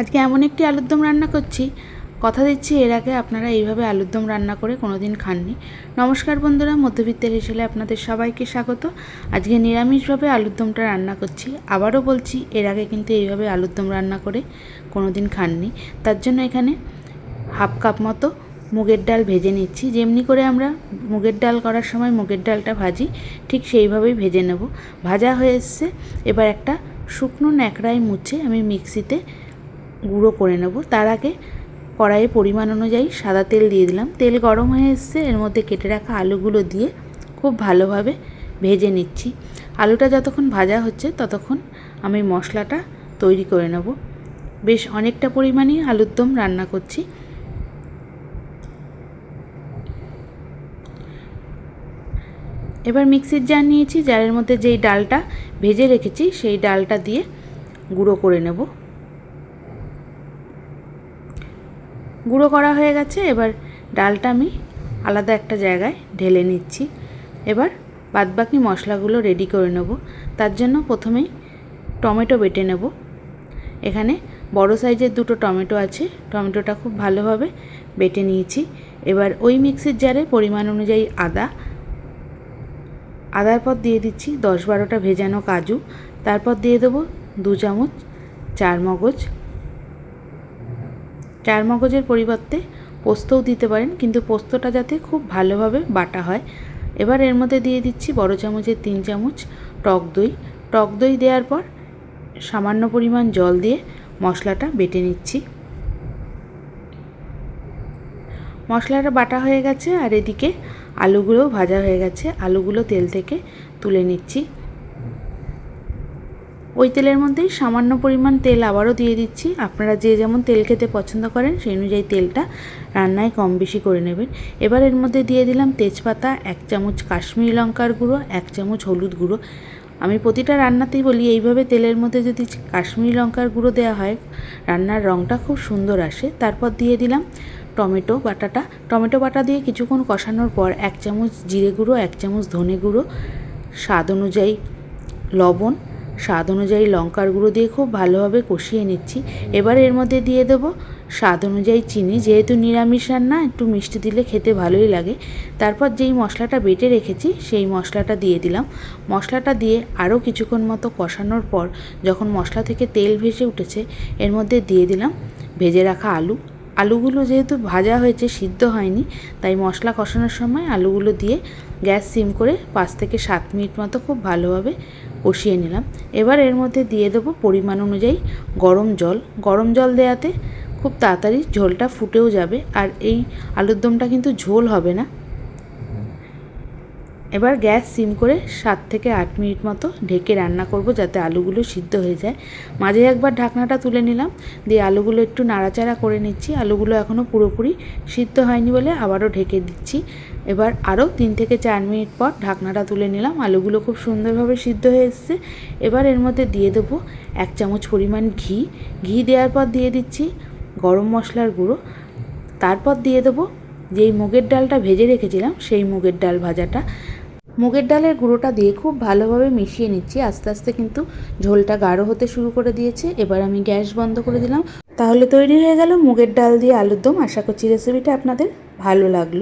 আজকে এমন একটি আলুর দম রান্না করছি। কথা দিচ্ছি এর আগে আপনারা এইভাবে আলুর দম রান্না করে কোনো দিন খাননি। নমস্কার বন্ধুরা, মধ্যবিত্তের হিসেবে আপনাদের সবাইকে স্বাগত। আজকে নিরামিষভাবে আলুর দমটা রান্না করছি। আবারও বলছি, এর আগে কিন্তু এইভাবে আলুর দম রান্না করে কোনো দিন খাননি। তার জন্য এখানে হাফ কাপ মতো মুগের ডাল ভেজে নিচ্ছি। যেমনি করে আমরা মুগের ডাল করার সময় মুগের ডালটা ভাজি, ঠিক সেইভাবেই ভেজে নেব। ভাজা হয়ে এসছে। এবার একটা শুকনো ন্যাকড়ায় মুছে আমি মিক্সিতে গুঁড়ো করে নেব। তার আগে কড়াইয়ে পরিমাণ অনুযায়ী সাদা তেল দিয়ে দিলাম। তেল গরম হয়ে এসছে, এর মধ্যে কেটে রাখা আলুগুলো দিয়ে খুব ভালোভাবে ভেজে নিচ্ছি। আলুটা যতক্ষণ ভাজা হচ্ছে, ততক্ষণ আমি মশলাটা তৈরি করে নেব। বেশ অনেকটা পরিমাণেই আলুর দম রান্না করছি। এবার মিক্সির জার নিয়েছি, জারের মধ্যে যেই ডালটা ভেজে রেখেছি, সেই ডালটা দিয়ে গুঁড়ো করে নেব। গুঁড়ো করা হয়ে গেছে, এবার ডালটা আমি আলাদা একটা জায়গায় ঢেলে নিচ্ছি। এবার বাদবাকি মশলাগুলো রেডি করে নেব। তার জন্য প্রথমেই টমেটো বেটে নেব। এখানে বড় সাইজের দুটো টমেটো আছে, টমেটোটা খুব ভালোভাবে বেটে নিয়েছি। এবার ওই মিক্সির জারে পরিমাণ অনুযায়ী আদা। আদার পর দিয়ে দিচ্ছি দশ বারোটা ভেজানো কাজু। তারপর দিয়ে দেবো দু চামচ চার মগজ চার মগজের পরিবর্তে পোস্তও দিতে পারেন, কিন্তু পোস্তটা যাতে খুব ভালোভাবে বাটা হয়। এবার এর মধ্যে দিয়ে দিচ্ছি বড় চামচের তিন চামচ টক দই। টক দই দেওয়ার পর সামান্য পরিমাণ জল দিয়ে মশলাটা বেটে নিচ্ছি। মশলাটা বাটা হয়ে গেছে আর এদিকে আলুগুলোও ভাজা হয়ে গেছে। আলুগুলো তেল থেকে তুলে নিচ্ছি। ওই তেলের মধ্যেই সামান্য পরিমাণ তেল আবারও দিয়ে দিচ্ছি। আপনারা যে যেমন তেল খেতে পছন্দ করেন, সেই অনুযায়ী তেলটা রান্নায় কম বেশি করে নেবেন। এবার এর মধ্যে দিয়ে দিলাম তেজপাতা, এক চামচ কাশ্মীরি লঙ্কার গুঁড়ো, এক চামচ হলুদ গুঁড়ো। আমি প্রতিটা রান্নাতেই বলি, এইভাবে তেলের মধ্যে যদি কাশ্মীরি লঙ্কার গুঁড়ো দেওয়া হয়, রান্নার রঙটা খুব সুন্দর আসে। তারপর দিয়ে দিলাম টমেটো বাটাটা। টমেটো বাটা দিয়ে কিছুক্ষণ কষানোর পর এক চামচ জিরে গুঁড়ো, এক চামচ ধনে গুঁড়ো, স্বাদ অনুযায়ী লবণ স্বাদ অনুযায়ী লঙ্কার গুঁড়ো দিয়ে খুব ভালোভাবে কষিয়ে নিচ্ছি। এবার এর মধ্যে দিয়ে দেবো স্বাদ অনুযায়ী চিনি। যেহেতু নিরামিষ রান্না, একটু মিষ্টি দিলে খেতে ভালোই লাগে। তারপর যেই মশলাটা বেটে রেখেছি, সেই মশলাটা দিয়ে দিলাম। মশলাটা দিয়ে আরও কিছুক্ষণ মতো কষানোর পর যখন মশলা থেকে তেল ভেসে উঠেছে, এর মধ্যে দিয়ে দিলাম ভেজে রাখা আলু। আলুগুলো যেহেতু ভাজা হয়েছে, সিদ্ধ হয়নি, তাই মশলা কষানোর সময় আলুগুলো দিয়ে গ্যাস সিম করে পাঁচ থেকে সাত মিনিট মতো খুব ভালোভাবে কষিয়ে নিলাম। এবার এর মধ্যে দিয়ে দেবো পরিমাণ অনুযায়ী গরম জল। গরম জল দেওয়াতে খুব তাড়াতাড়ি ঝোলটা ফুটেও যাবে। আর এই আলুর দমটা কিন্তু ঝোল হবে না। এবার গ্যাস সিম করে সাত থেকে আট মিনিট মতো ঢেকে রান্না করব যাতে আলুগুলো সিদ্ধ হয়ে যায়। মাঝে একবার ঢাকনাটা তুলে নিলাম। দিয়ে আলুগুলো একটু নাড়াচাড়া করে নিচ্ছি। আলুগুলো এখনও পুরোপুরি সিদ্ধ হয়নি বলে আবারও ঢেকে দিচ্ছি। এবার আরও তিন থেকে চার মিনিট পর ঢাকনাটা তুলে নিলাম। আলুগুলো খুব সুন্দরভাবে সিদ্ধ হয়ে এসছে। এবার এর মধ্যে দিয়ে দেবো এক চামচ পরিমাণ ঘি। ঘি দেওয়ার পর দিয়ে দিচ্ছি গরম মশলার গুঁড়ো। তারপর দিয়ে দেবো যেই মুগের ডালটা ভেজে রেখেছিলাম সেই মুগের ডাল ভাজাটা। মুগের ডালের গুঁড়োটা দিয়ে খুব ভালোভাবে মিশিয়ে নিচ্ছি। আস্তে আস্তে কিন্তু ঝোলটা গাঢ় হতে শুরু করে দিয়েছে। এবার আমি গ্যাস বন্ধ করে দিলাম। তাহলে তৈরি হয়ে গেল মুগের ডাল দিয়ে আলুর দম। আশা করছি রেসিপিটা আপনাদের ভালো লাগল।